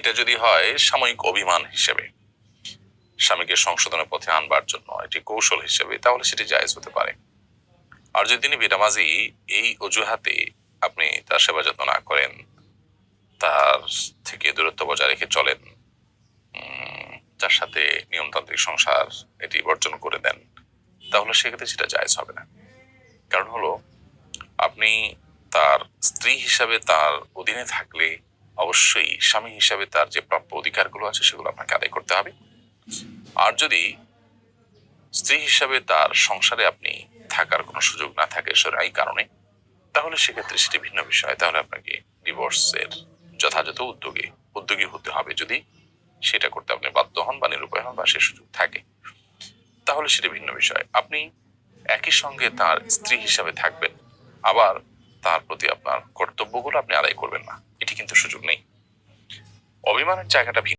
এটা যদি হয়, সাময়িক অভিমান হিসেবে, স্বামীকে সংশোধনের পথে আনবার জন্য একটি কৌশল হিসেবে, তাহলে সেটি জায়েজ হতে পারে। আর যদি তিনি বেটামাজি এই অজুহাতে আপনি তার সেবা যত্ন না করেন, তার থেকে দূরত্ব বজায় রেখে চলেন তার সাথে নিয়মতান্ত্রিক সংসার এটি বর্জন করে দেন, তাহলে সেক্ষেত্রে সেটা জায়জ হবে না। কারণ হলো, আপনি তার স্ত্রী হিসাবে তার অধীনে থাকলে অবশ্যই স্বামী হিসাবে তার যে প্রাপ্য অধিকারগুলো আছে সেগুলো আপনাকে আদায় করতে হবে। আর যদি স্ত্রী হিসাবে তার সংসারে আপনি থাকার কোনো সুযোগ না থাকে এই কারণে, তাহলে সেক্ষেত্রে সেটি ভিন্ন বিষয়। তাহলে আপনাকে ডিভোর্সের যথাযথ উদ্যোগে, উদ্যোগী হতে হবে যদি সেটা করতে আপনি বাধ্য হন বা নিরুপায় হন বা সে সুযোগ থাকে। তাহলে সেটি ভিন্ন বিষয়। আপনি একই সঙ্গে তার স্ত্রী হিসাবে থাকবেন। আবার তার প্রতি আপনার কর্তব্যগুলো আপনি আদায় করবেন না। অভিমানের জায়গাটা ভিন্ন।